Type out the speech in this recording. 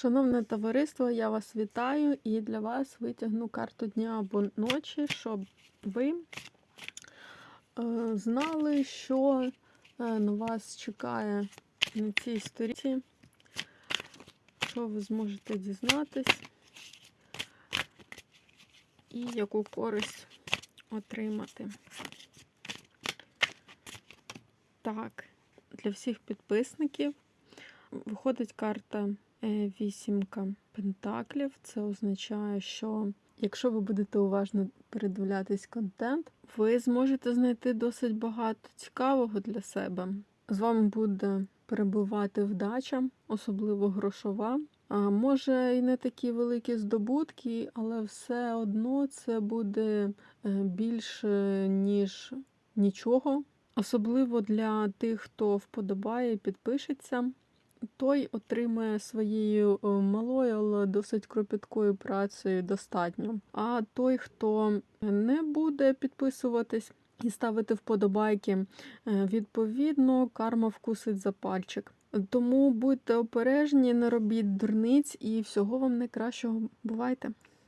Шановне товариство, я вас вітаю і для вас витягну карту дня або ночі, щоб ви е, знали, що е, на вас чекає на цій сторінці, що ви зможете дізнатись і яку користь отримати. Так, для всіх підписників виходить карта вісімка пентаклів. Це означає, що якщо ви будете уважно передивлятись контент, ви зможете знайти досить багато цікавого для себе. З вами буде перебувати вдача, особливо грошова. А може і не такі великі здобутки, але все одно це буде е, більше, ніж нічого. Особливо для тих, хто вподобає і підпишеться, той отримає своєю е, малою, але досить кропіткою працею достатньо. А той, хто не буде підписуватись і ставити вподобайки, е, відповідно, карма вкусить за пальчик. Тому будьте обережні, не робіть дурниць і всього вам найкращого. Бувайте!